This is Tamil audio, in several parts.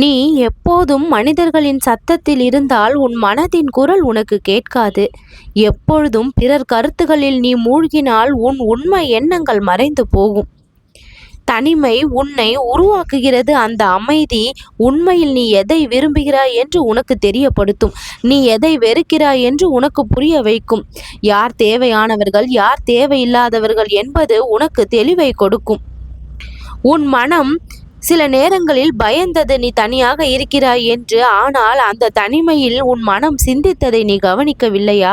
நீ எப்போதும் மனிதர்களின் சத்தத்தில் இருந்தால் உன் மனதின் குரல் உனக்கு கேட்காது. எப்பொழுதும் பிறர் கருத்துகளில் நீ மூழ்கினால் உன் உண்மை எண்ணங்கள் மறைந்து போகும். தனிமை உன்னை உருவாக்குகிறது. அந்த அமைதி உண்மையில் நீ எதை விரும்புகிறாய் என்று உனக்கு தெரியப்படுத்தும். நீ எதை வெறுக்கிறாய் என்று உனக்கு புரிய வைக்கும். யார் தேவையானவர்கள் யார் தேவையில்லாதவர்கள் என்பது உனக்கு தெளிவை கொடுக்கும். உன் மனம் சில நேரங்களில் பயந்தது நீ தனியாக இருக்கிறாய் என்று. ஆனால் அந்த தனிமையில் உன் மனம் சிந்தித்ததை நீ கவனிக்கவில்லையா?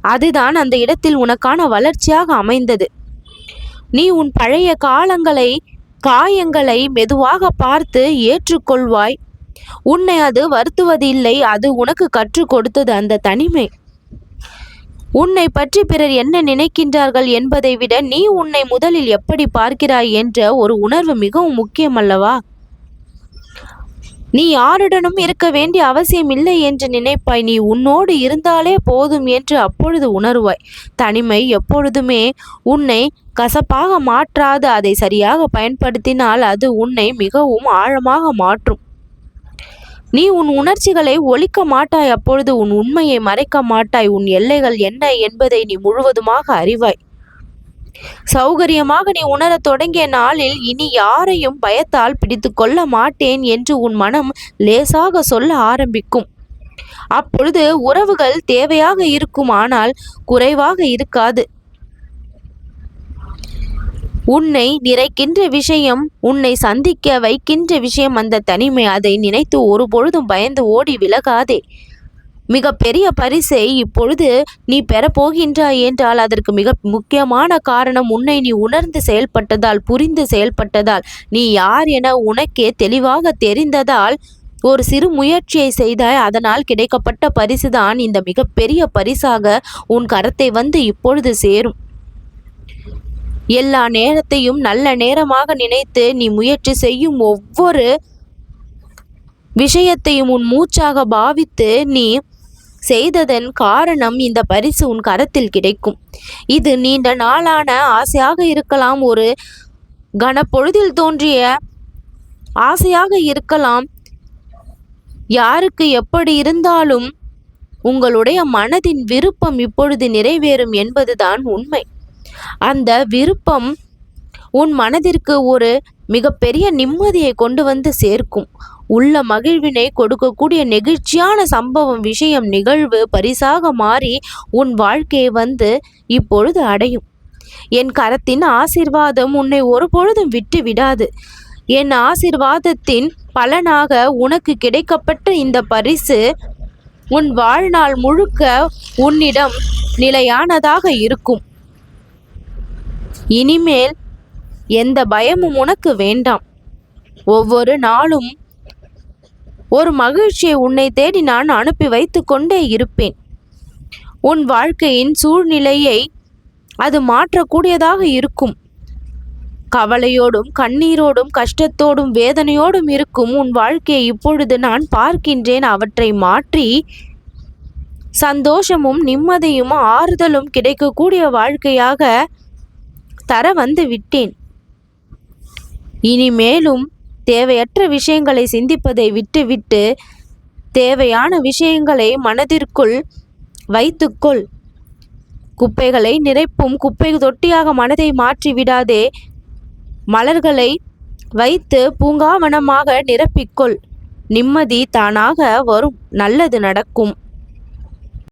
அதுதான் அந்த இடத்தில் உனக்கான வளர்ச்சியாக அமைந்தது. நீ உன் பழைய காலங்களை காயங்களை மெதுவாக பார்த்து ஏற்றுக்கொள்வாய். உன்னை அது வருத்துவதில்லை அது உனக்கு கற்றுக் கொடுத்தது அந்த தனிமை. உன்னை பற்றி பிறர் என்ன நினைக்கின்றார்கள் என்பதை விட நீ உன்னை முதலில் எப்படி பார்க்கிறாய் என்ற ஒரு உணர்வு மிகவும் முக்கியம் அல்லவா நீ யாருடனும் இருக்க வேண்டிய அவசியம் இல்லை என்று நினைப்பாய். நீ உன்னோடு இருந்தாலே போதும் என்று அப்பொழுது உணர்வாய். தனிமை எப்பொழுதுமே உன்னை கசப்பாக மாற்றாது. அதை சரியாக பயன்படுத்தினால் அது உன்னை மிகவும் ஆழமாக மாற்றும். நீ உன் உணர்ச்சிகளை ஒழிக்க மாட்டாய் அப்பொழுது உன் உண்மையை மறைக்க மாட்டாய் உன் எல்லைகள் என்ன என்பதை நீ முழுவதுமாக அறிவாய். சௌகரியமாக நீ உணரத் தொடங்கிய நாளில் இனி யாரையும் பயத்தால் பிடித்து கொள்ள மாட்டேன் என்று உன் மனம் லேசாக சொல்ல ஆரம்பிக்கும். அப்பொழுது உறவுகள் தேவையாக இருக்கும் ஆனால் குறைவாக இருக்காது. உன்னை நிறைக்கின்ற விஷயம் உன்னை சந்திக்க வைக்கின்ற விஷயம் அந்த தனிமை. அதை நினைத்து ஒரு பொழுதும் பயந்து ஓடி விலகாதே. மிக பெரிய பரிசை இப்பொழுது நீ பெறப்போகின்றாய் என்றால் அதற்கு மிக முக்கியமான காரணம் உன்னை நீ உணர்ந்து செயல்பட்டதால் புரிந்து செயல்பட்டதால். நீ யார் என உனக்கே தெளிவாக தெரிந்ததால் ஒரு சிறு முயற்சியை செய்தாய். அதனால் கிடைக்கப்பட்ட பரிசுதான் இந்த மிகப்பெரிய பரிசாக உன் கரத்தை வந்து இப்பொழுது சேரும். எல்லா நேரத்தையும் நல்ல நேரமாக நினைத்து நீ முயற்சி செய்யும் ஒவ்வொரு விஷயத்தையும் உன் மூச்சாக பாவித்து நீ செய்ததன் காரணம் இந்த பரிசு உன் கரத்தில் கிடைக்கும். இது நீண்ட நாளான ஆசையாக இருக்கலாம். ஒரு கனப்பொழுதில் தோன்றிய ஆசையாக இருக்கலாம். யாருக்கு எப்படி இருந்தாலும் உங்களுடைய மனதின் விருப்பம் இப்பொழுது நிறைவேறும் என்பதுதான் உண்மை. அந்த விருப்பம் உன் மனதிற்கு ஒரு மிகப்பெரிய நிம்மதியை கொண்டு வந்து சேர்க்கும். உள்ள மகிழ்வினை கொடுக்கக்கூடிய நெகிழ்ச்சியான சம்பவம் விஷயம் நிகழ்வு பரிசாக மாறி உன் வாழ்க்கையை வந்து இப்பொழுது அடையும். என் கரத்தின் ஆசிர்வாதம் உன்னை ஒரு பொழுதும் விட்டு விடாது. என் ஆசிர்வாதத்தின் பலனாக உனக்கு கிடைக்கப்பட்ட இந்த பரிசு உன் வாழ்நாள் முழுக்க உன்னிடம் நிலையானதாக இருக்கும். இனிமேல் எந்த பயமும் உனக்கு வேண்டாம். ஒவ்வொரு நாளும் ஒரு மகிழ்ச்சியை உன்னை தேடி நான் அனுப்பி வைத்து கொண்டே இருப்பேன். உன் வாழ்க்கையின் சூழ்நிலையை அது மாற்றக்கூடியதாக இருக்கும். கவலையோடும் கண்ணீரோடும் கஷ்டத்தோடும் வேதனையோடும் இருக்கும் உன் வாழ்க்கையை இப்பொழுது நான் பார்க்கின்றேன். அவற்றை மாற்றி சந்தோஷமும் நிம்மதியும் ஆறுதலும் கிடைக்கக்கூடிய வாழ்க்கையாக தர வந்து விட்டேன். இனிமேலும் தேவையற்ற விஷயங்களை சிந்திப்பதை விட்டுவிட்டு தேவையான விஷயங்களை மனதிற்குள் வைத்துக்கொள். குப்பைகளை நிறைப்பும் குப்பை தொட்டியாக மனதை மாற்றி விடாதே. மலர்களை வைத்து பூங்காவனமாக நிரப்பிக்கொள். நிம்மதி தானாக வரும். நல்லது நடக்கும்.